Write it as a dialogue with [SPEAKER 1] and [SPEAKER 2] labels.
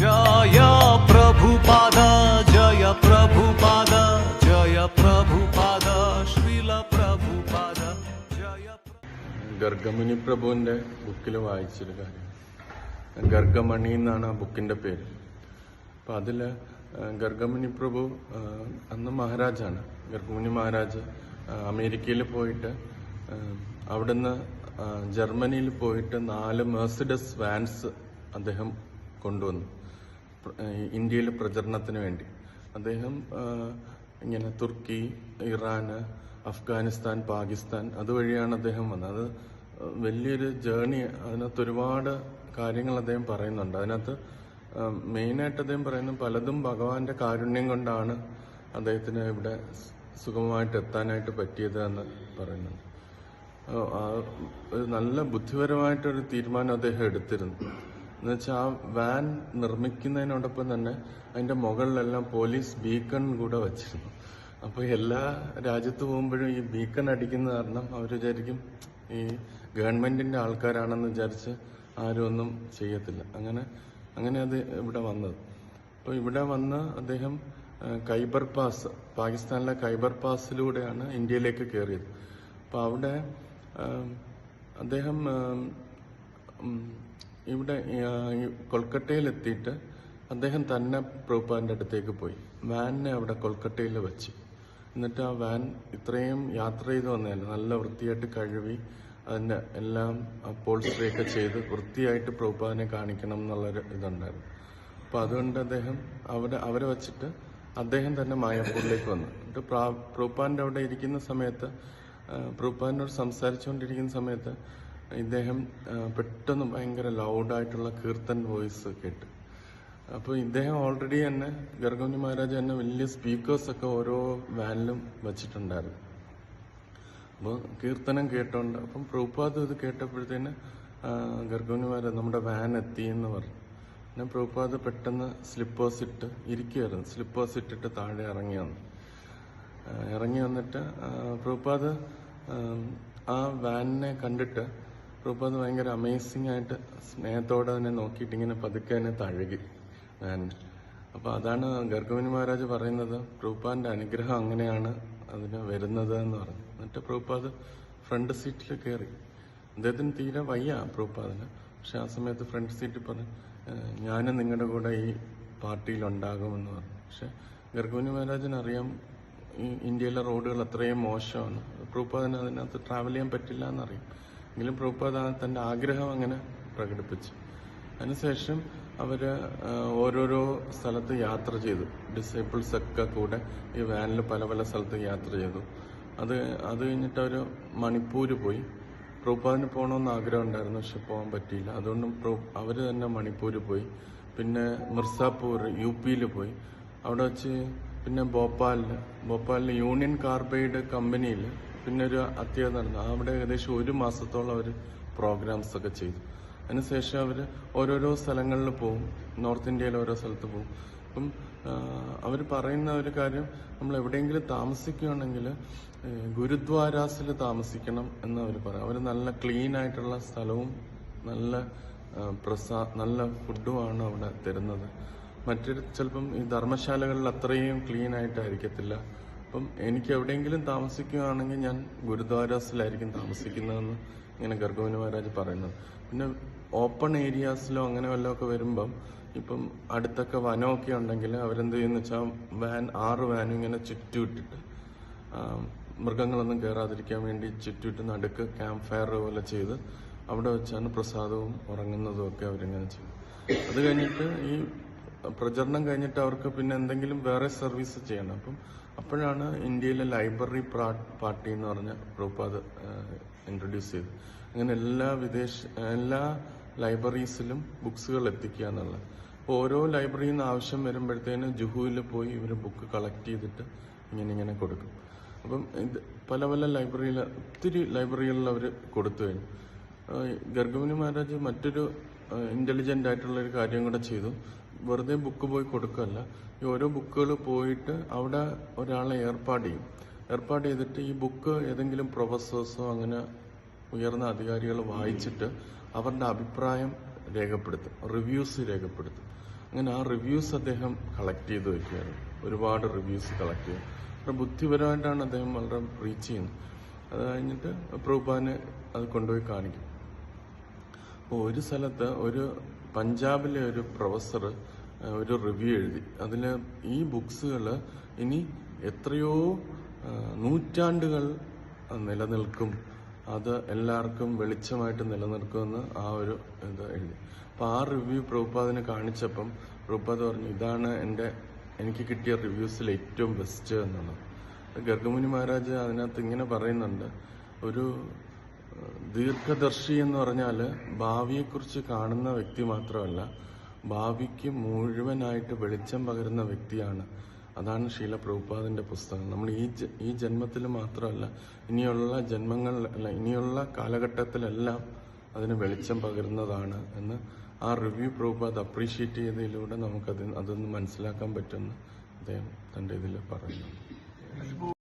[SPEAKER 1] ജയ പ്രഭുപാദ ജയ ജയ ജയ
[SPEAKER 2] ഗർഗമുനി പ്രഭുവിന്റെ ബുക്കിൽ വായിച്ചൊരു കാര്യം. ഗർഗമണി എന്നാണ് ആ ബുക്കിന്റെ പേര്. അപ്പൊ അതിൽ ഗർഗമുനി പ്രഭു അന്ന് മഹാരാജാണ്. ഗർഗമുനി മഹാരാജ് അമേരിക്കയിൽ പോയിട്ട് അവിടുന്ന് ജർമ്മനിയിൽ പോയിട്ട് നാല് മെഴ്സിഡസ് വാൻസ് അദ്ദേഹം കൊണ്ടുവന്നു. ഇന്ത്യയിൽ പ്രചരണത്തിന് വേണ്ടി. അദ്ദേഹം ഇങ്ങനെ തുർക്കി ഇറാന് അഫ്ഗാനിസ്ഥാൻ പാകിസ്ഥാൻ അതുവഴിയാണ് അദ്ദേഹം വന്നത്. അത് വലിയൊരു ജേണി അതിനകത്ത് ഒരുപാട് കാര്യങ്ങൾ അദ്ദേഹം പറയുന്നുണ്ട്. അതിനകത്ത് മെയിനായിട്ട് അദ്ദേഹം പറയുന്നത് പലതും ഭഗവാന്റെ കാരുണ്യം കൊണ്ടാണ് അദ്ദേഹത്തിന് ഇവിടെ സുഗമമായിട്ട് എത്താനായിട്ട് പറ്റിയത് എന്ന് പറയുന്നുണ്ട്. ഒരു നല്ല ബുദ്ധിപരമായിട്ടൊരു തീരുമാനം അദ്ദേഹം എടുത്തിരുന്നു. എന്നുവെച്ചാൽ ആ വാൻ നിർമ്മിക്കുന്നതിനോടൊപ്പം തന്നെ അതിന്റെ മുകളിലെല്ലാം പോലീസ് ബീക്കൺ കൂടെ വച്ചിരുന്നു. അപ്പോൾ എല്ലാ രാജ്യത്ത് പോകുമ്പോഴും ഈ ബീക്കൺ അടിക്കുന്ന കാരണം അവർ വിചാരിക്കും ഈ ഗവൺമെന്റിന്റെ ആൾക്കാരാണെന്ന് വിചാരിച്ച് ആരും ഒന്നും ചെയ്യത്തില്ല. അങ്ങനെ അങ്ങനെ അത് ഇവിടെ വന്നത്. അപ്പോൾ ഇവിടെ വന്ന് അദ്ദേഹം കൈബർ പാസ് പാകിസ്ഥാനിലെ കൈബർ പാസിലൂടെയാണ് ഇന്ത്യയിലേക്ക് കയറിയത് അപ്പോൾ അവിടെ അദ്ദേഹം ഇവിടെ കൊൽക്കട്ടയിലെത്തിയിട്ട് അദ്ദേഹം തന്നെ പ്രഭുപാദിന്റെ അടുത്തേക്ക് പോയി. വാനിനെ അവിടെ കൊൽക്കട്ടയിൽ വെച്ച്. എന്നിട്ട് ആ വാൻ ഇത്രയും യാത്ര ചെയ്ത് വന്നതല്ല? നല്ല വൃത്തിയായിട്ട് കഴുകി അതിന്റെ എല്ലാം ഒക്കെ ചെയ്ത് വൃത്തിയായിട്ട് പ്രഭുപാദിനെ കാണിക്കണം എന്നുള്ളൊരു ഇതുണ്ടായിരുന്നു. അപ്പോൾ അതുകൊണ്ട് അദ്ദേഹം അവിടെ അവരെ വച്ചിട്ട് അദ്ദേഹം തന്നെ മായാപ്പൂരിലേക്ക് വന്നു. എന്നിട്ട് പ്രാ- അവിടെ ഇരിക്കുന്ന സമയത്ത് പ്രൂപ്പാനോട് സംസാരിച്ചുകൊണ്ടിരിക്കുന്ന സമയത്ത് ഇദ്ദേഹം പെട്ടെന്ന് ഭയങ്കര ലൗഡായിട്ടുള്ള കീർത്തൻ വോയിസ് കേട്ട്. അപ്പോൾ ഇദ്ദേഹം ഓൾറെഡി തന്നെ ഗർഗോനി മഹാരാജ് തന്നെ വലിയ സ്പീക്കേഴ്സ് ഒക്കെ ഓരോ വാനിലും വെച്ചിട്ടുണ്ടായിരുന്നു. അപ്പോൾ കീർത്തനം കേട്ടോണ്ട് അപ്പം പ്രഭുപാദ് ഇത് കേട്ടപ്പോഴത്തേന് ഗർഗോനി മഹാരാജ് നമ്മുടെ വാൻ എത്തി എന്ന് പറഞ്ഞു. പിന്നെ പ്രഭുപാദ് പെട്ടെന്ന് സ്ലിപ്പേഴ്സ് ഇട്ട് ഇരിക്കുമായിരുന്നു സ്ലിപ്പേഴ്സ് ഇട്ടിട്ട് താഴെ ഇറങ്ങി വന്നു. ഇറങ്ങി വന്നിട്ട് പ്രഭുപാദ് ആ വാനിനെ കണ്ടിട്ട് പ്രഭുപാദ് ഭയങ്കര അമേസിംഗ് ആയിട്ട് സ്നേഹത്തോടെ തന്നെ നോക്കിയിട്ട് ഇങ്ങനെ പതുക്കെ തന്നെ തഴുകി. അപ്പൊ അതാണ് ഗർഗവിനി മഹാരാജ് പറയുന്നത് പ്രൂപ്പാന്റെ അനുഗ്രഹം അങ്ങനെയാണ് അതിന് വരുന്നത് എന്ന് പറഞ്ഞു. എന്നിട്ട് പ്രഭുപാദ് ഫ്രണ്ട് സീറ്റിൽ കയറി അദ്ദേഹത്തിന് തീരെ വയ്യ പ്രൂപ്പാതിന് പക്ഷെ ആ സമയത്ത് ഫ്രണ്ട് സീറ്റിൽ പറഞ്ഞു "ഏഹ്, ഞാനും നിങ്ങളുടെ കൂടെ ഈ പാർട്ടിയിൽ ഉണ്ടാകുമെന്ന് പറഞ്ഞു. പക്ഷെ ഗർഗവിനി മഹാരാജന് അറിയാം ഈ ഇന്ത്യയിലെ റോഡുകൾ അത്രയും മോശമാണ്. പ്രഭുപാദിന് അതിനകത്ത് ട്രാവൽ ചെയ്യാൻ പറ്റില്ല എന്നറിയാം. എങ്കിലും പ്രഭുപാദ തന്റെ ആഗ്രഹം അങ്ങനെ പ്രകടിപ്പിച്ചു. അതിനുശേഷം അവർ ഓരോരോ സ്ഥലത്ത് യാത്ര ചെയ്തു. ഡിസേബിൾസ് ഒക്കെ കൂടെ ഈ വാനിൽ പല പല സ്ഥലത്ത് യാത്ര ചെയ്തു. അത് അത് കഴിഞ്ഞിട്ട് അവർ മണിപ്പൂർ പോയി. പ്രഭുപാദിന് പോകണമെന്ന് ആഗ്രഹം ഉണ്ടായിരുന്നു പക്ഷെ പോകാൻ പറ്റിയില്ല. അതുകൊണ്ട് അവർ തന്നെ മണിപ്പൂർ പോയി. പിന്നെ മിർസാപൂർ യു പിയിൽ പോയി. അവിടെ വെച്ച് പിന്നെ ഭോപ്പാലിൽ ഭോപ്പാലിൽ യൂണിയൻ കാർബൈഡ് കമ്പനിയിൽ പിന്നെ ഒരു അത്യാവശ്യം നടന്നു. അവിടെ ഏകദേശം ഒരു മാസത്തോളം അവർ പ്രോഗ്രാംസ് ഒക്കെ ചെയ്തു. അതിനുശേഷം അവർ ഓരോരോ സ്ഥലങ്ങളിൽ പോകും നോർത്ത് ഇന്ത്യയിൽ ഓരോ സ്ഥലത്ത് പോകും അപ്പം അവർ പറയുന്ന ഒരു കാര്യം നമ്മൾ എവിടെയെങ്കിലും താമസിക്കുകയാണെങ്കിൽ ഗുരുദ്വാരാസിൽ താമസിക്കണം എന്ന് അവർ പറയും. അവർ നല്ല ക്ലീൻ ആയിട്ടുള്ള സ്ഥലവും നല്ല പ്രസാ നല്ല ഫുഡുമാണ് അവിടെ തരുന്നത്. മറ്റൊരു ചിലപ്പം ഈ ധർമ്മശാലകളിൽ അത്രയും ക്ലീൻ ആയിട്ടായിരിക്കത്തില്ല. അപ്പം എനിക്ക് എവിടെയെങ്കിലും താമസിക്കുകയാണെങ്കിൽ ഞാൻ ഗുരുദ്വാരാസിലായിരിക്കും താമസിക്കുന്നതെന്ന് ഇങ്ങനെ ഗർഗോവിന് മഹാരാജ് പറയുന്നത്. പിന്നെ ഓപ്പൺ ഏരിയാസിലോ അങ്ങനെ വല്ലതൊക്കെ വരുമ്പം ഇപ്പം അടുത്തൊക്കെ വനമൊക്കെ ഉണ്ടെങ്കിൽ അവരെന്ത് ചെയ്യുന്ന വെച്ചാൽ വാൻ ആറ് വാനും ഇങ്ങനെ ചുറ്റുവിട്ടിട്ട് മൃഗങ്ങളൊന്നും കയറാതിരിക്കാൻ വേണ്ടി ചുറ്റുവിട്ട് നടുക്ക് ക്യാമ്പ് ഫയർ പോലെ ചെയ്ത് അവിടെ വെച്ചാണ് പ്രസാദവും ഉറങ്ങുന്നതും ഒക്കെ അവരിങ്ങനെ ചെയ്യും. അത് കഴിഞ്ഞിട്ട് ഈ പ്രചരണം കഴിഞ്ഞിട്ട് അവർക്ക് പിന്നെ എന്തെങ്കിലും വേറെ സർവീസ് ചെയ്യണം. അപ്പം അപ്പോഴാണ് ഇന്ത്യയിലെ ലൈബ്രറി പാർട്ടി എന്ന് പറഞ്ഞ ഗ്രൂപ്പ് അത് ഇൻട്രൊഡ്യൂസ് ചെയ്ത് അങ്ങനെ എല്ലാ വിദേശ എല്ലാ ലൈബ്രറീസിലും ബുക്സുകൾ എത്തിക്കുക എന്നുള്ളത്. ഓരോ ലൈബ്രറിയിൽ നിന്ന് ആവശ്യം വരുമ്പോഴത്തേന് ജുഹുവിൽ പോയി ഇവർ ബുക്ക് കളക്ട് ചെയ്തിട്ട് ഇങ്ങനെ ഇങ്ങനെ കൊടുക്കും. അപ്പം ഇത് പല പല ലൈബ്രറിയിൽ ഒത്തിരി ലൈബ്രറികളിൽ അവർ കൊടുത്തു കഴിഞ്ഞു. ഗർഗമുനി മഹാരാജ് മറ്റൊരു ഇന്റലിജന്റ് ആയിട്ടുള്ള ഒരു കാര്യം കൂടെ ചെയ്തു. വെറുതെ ബുക്ക് പോയി കൊടുക്കല്ല ഈ ഓരോ ബുക്കുകൾ പോയിട്ട് അവിടെ ഒരാളെ ഏർപ്പാട് ചെയ്യും. ഏർപ്പാട് ചെയ്തിട്ട് ഈ ബുക്ക് ഏതെങ്കിലും പ്രൊഫസേഴ്സോ അങ്ങനെ ഉയർന്ന അധികാരികൾ വായിച്ചിട്ട് അവരുടെ അഭിപ്രായം രേഖപ്പെടുത്തും. റിവ്യൂസ് രേഖപ്പെടുത്തും. അങ്ങനെ ആ റിവ്യൂസ് അദ്ദേഹം കളക്ട് ചെയ്ത് വെക്കുകയായിരുന്നു ഒരുപാട് റിവ്യൂസ് കളക്ട് ചെയ്യും. വളരെ ബുദ്ധിപരമായിട്ടാണ് അദ്ദേഹം വളരെ റീച്ച് ചെയ്യുന്നത്. അത് കഴിഞ്ഞിട്ട് പ്രഭുപാനെ അത് കൊണ്ടുപോയി കാണിക്കും. അപ്പോൾ ഒരു സ്ഥലത്ത് ഒരു പഞ്ചാബിലെ ഒരു പ്രൊഫസർ ഒരു റിവ്യൂ എഴുതി. അതിൽ ഈ ബുക്സുകൾ ഇനി എത്രയോ നൂറ്റാണ്ടുകൾ നിലനിൽക്കും. അത് എല്ലാവർക്കും വെളിച്ചമായിട്ട് നിലനിൽക്കുമെന്ന് ആ ഒരു ഇത് എഴുതി. അപ്പോൾ ആ റിവ്യൂ പ്രഭുപാദിനെ കാണിച്ചപ്പം പ്രഭുപാദ് പറഞ്ഞു ഇതാണ് എന്റെ എനിക്ക് കിട്ടിയ റിവ്യൂസിൽ ഏറ്റവും ബെസ്റ്റ് എന്നുള്ളത്. ഗർഗമുനി മഹാരാജ് അതിനകത്ത് ഇങ്ങനെ പറയുന്നുണ്ട്. ഒരു ദീർഘദർശി എന്ന് പറഞ്ഞാൽ ഭാവിയെക്കുറിച്ച് കാണുന്ന വ്യക്തി മാത്രമല്ല ഭാവിക്ക് മുഴുവനായിട്ട് വെളിച്ചം പകരുന്ന വ്യക്തിയാണ്. അതാണ് ശീല പ്രഭുപാദിന്റെ പുസ്തകം. നമ്മൾ ഈ ഈ ജന്മത്തിൽ മാത്രമല്ല ഇനിയുള്ള ജന്മങ്ങൾ അല്ല ഇനിയുള്ള കാലഘട്ടത്തിലെല്ലാം അതിന് വെളിച്ചം പകരുന്നതാണ് എന്ന് ആ റിവ്യൂ പ്രഭുപാദ് അപ്രീഷിയേറ്റ് ചെയ്തതിലൂടെ നമുക്കത് അതൊന്ന് മനസ്സിലാക്കാൻ പറ്റുമെന്ന് അദ്ദേഹം തന്റെ ഇതിൽ പറയുന്നു.